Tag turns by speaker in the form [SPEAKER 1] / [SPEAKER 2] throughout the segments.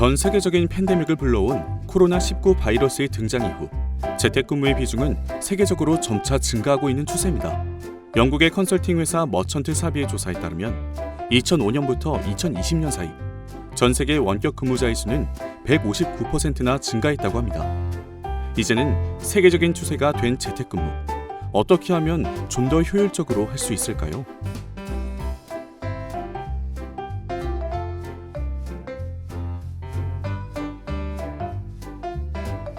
[SPEAKER 1] 전 세계적인 팬데믹을 불러온 코로나19 바이러스의 등장 이후 재택근무의 비중은 세계적으로 점차 증가하고 있는 추세입니다. 영국의 컨설팅 회사 머천트 사비의 조사에 따르면 2005년부터 2020년 사이 전 세계 원격 근무자의 수는 159%나 증가했다고 합니다. 이제는 세계적인 추세가 된 재택근무. 어떻게 하면 좀 더 효율적으로 할 수 있을까요?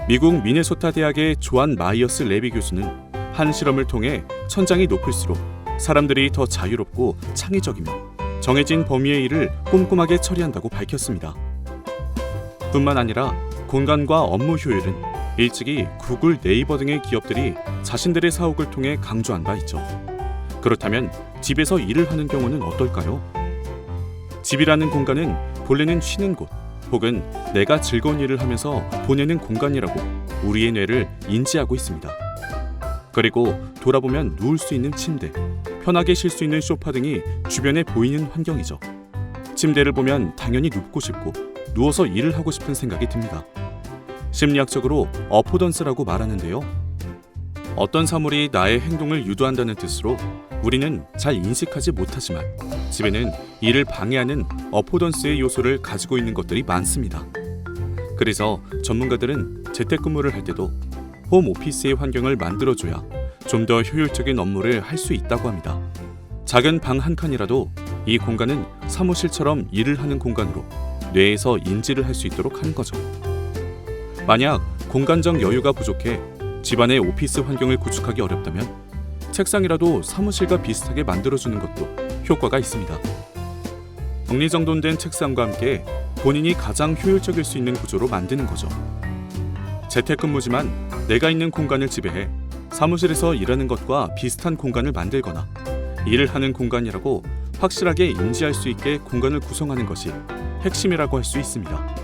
[SPEAKER 1] 미국 미네소타 대학의 조안 마이어스 레비 교수는 한 실험을 통해 천장이 높을수록 사람들이 더 자유롭고 창의적이며 정해진 범위의 일을 꼼꼼하게 처리한다고 밝혔습니다. 뿐만 아니라 공간과 업무 효율은 일찍이 구글, 네이버 등의 기업들이 자신들의 사옥을 통해 강조한 바 있죠. 그렇다면 집에서 일을 하는 경우는 어떨까요? 집이라는 공간은 본래는 쉬는 곳 혹은 내가 즐거운 일을 하면서 보내는 공간이라고 우리의 뇌를 인지하고 있습니다. 그리고 돌아보면 누울 수 있는 침대, 편하게 쉴 수 있는 소파 등이 주변에 보이는 환경이죠. 침대를 보면 당연히 눕고 싶고 누워서 일을 하고 싶은 생각이 듭니다. 심리학적으로 어포던스라고 말하는데요. 어떤 사물이 나의 행동을 유도한다는 뜻으로 우리는 잘 인식하지 못하지만 집에는 이를 방해하는 어포던스의 요소를 가지고 있는 것들이 많습니다. 그래서 전문가들은 재택근무를 할 때도 홈 오피스의 환경을 만들어줘야 좀 더 효율적인 업무를 할 수 있다고 합니다. 작은 방 한 칸이라도 이 공간은 사무실처럼 일을 하는 공간으로 뇌에서 인지를 할 수 있도록 하는 거죠. 만약 공간적 여유가 부족해 집안의 오피스 환경을 구축하기 어렵다면 책상이라도 사무실과 비슷하게 만들어주는 것도 효과가 있습니다. 정리정돈된 책상과 함께 본인이 가장 효율적일 수 있는 구조로 만드는 거죠. 재택근무지만 내가 있는 공간을 지배해 사무실에서 일하는 것과 비슷한 공간을 만들거나 일을 하는 공간이라고 확실하게 인지할 수 있게 공간을 구성하는 것이 핵심이라고 할 수 있습니다.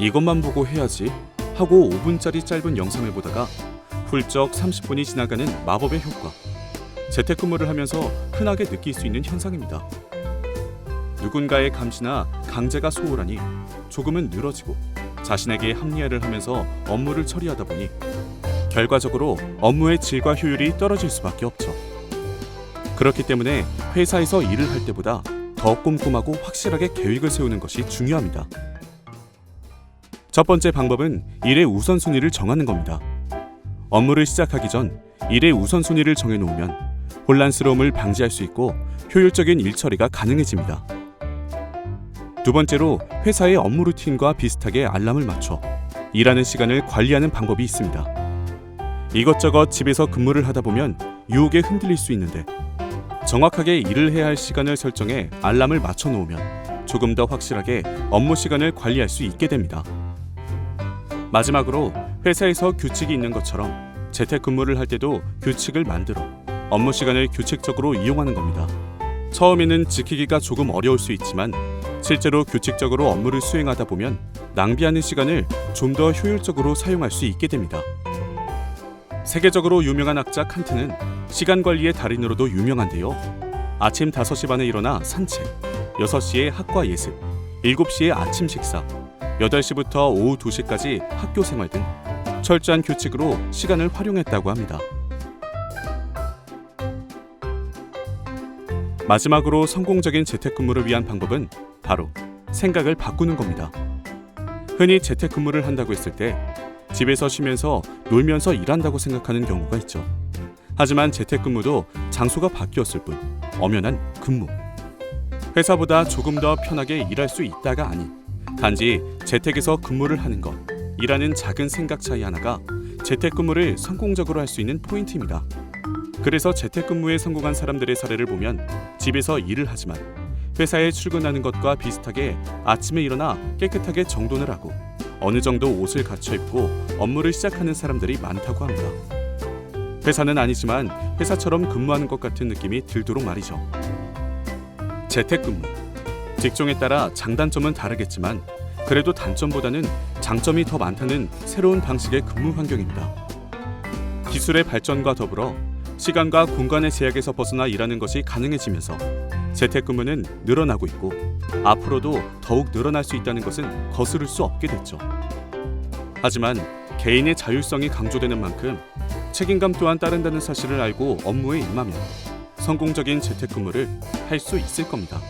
[SPEAKER 1] 이것만 보고 해야지 하고 5분짜리 짧은 영상을 보다가 훌쩍 30분이 지나가는 마법의 효과. 재택근무를 하면서 흔하게 느낄 수 있는 현상입니다. 누군가의 감시나 강제가 소홀하니 조금은 늘어지고 자신에게 합리화를 하면서 업무를 처리하다 보니 결과적으로 업무의 질과 효율이 떨어질 수밖에 없죠. 그렇기 때문에 회사에서 일을 할 때보다 더 꼼꼼하고 확실하게 계획을 세우는 것이 중요합니다. 첫 번째 방법은 일의 우선순위를 정하는 겁니다. 업무를 시작하기 전 일의 우선순위를 정해놓으면 혼란스러움을 방지할 수 있고 효율적인 일 처리가 가능해집니다. 두 번째로 회사의 업무 루틴과 비슷하게 알람을 맞춰 일하는 시간을 관리하는 방법이 있습니다. 이것저것 집에서 근무를 하다 보면 유혹에 흔들릴 수 있는데 정확하게 일을 해야 할 시간을 설정해 알람을 맞춰 놓으면 조금 더 확실하게 업무 시간을 관리할 수 있게 됩니다. 마지막으로 회사에서 규칙이 있는 것처럼 재택근무를 할 때도 규칙을 만들어 업무 시간을 규칙적으로 이용하는 겁니다. 처음에는 지키기가 조금 어려울 수 있지만 실제로 규칙적으로 업무를 수행하다 보면 낭비하는 시간을 좀 더 효율적으로 사용할 수 있게 됩니다. 세계적으로 유명한 학자 칸트는 시간 관리의 달인으로도 유명한데요. 아침 5시 반에 일어나 산책, 6시에 학과 예습, 7시에 아침 식사, 8시부터 오후 2시까지 학교 생활 등 철저한 규칙으로 시간을 활용했다고 합니다. 마지막으로 성공적인 재택근무를 위한 방법은 바로 생각을 바꾸는 겁니다. 흔히 재택근무를 한다고 했을 때 집에서 쉬면서 놀면서 일한다고 생각하는 경우가 있죠. 하지만 재택근무도 장소가 바뀌었을 뿐 엄연한 근무. 회사보다 조금 더 편하게 일할 수 있다가 아닌 단지 재택에서 근무를 하는 것, 이라는 작은 생각 차이 하나가 재택근무를 성공적으로 할 수 있는 포인트입니다. 그래서 재택근무에 성공한 사람들의 사례를 보면 집에서 일을 하지만 회사에 출근하는 것과 비슷하게 아침에 일어나 깨끗하게 정돈을 하고 어느 정도 옷을 갖춰 입고 업무를 시작하는 사람들이 많다고 합니다. 회사는 아니지만 회사처럼 근무하는 것 같은 느낌이 들도록 말이죠. 재택근무. 직종에 따라 장단점은 다르겠지만 그래도 단점보다는 장점이 더 많다는 새로운 방식의 근무 환경입니다. 기술의 발전과 더불어 시간과 공간의 제약에서 벗어나 일하는 것이 가능해지면서 재택근무는 늘어나고 있고 앞으로도 더욱 늘어날 수 있다는 것은 거스를 수 없게 됐죠. 하지만 개인의 자율성이 강조되는 만큼 책임감 또한 따른다는 사실을 알고 업무에 임하면 성공적인 재택근무를 할 수 있을 겁니다.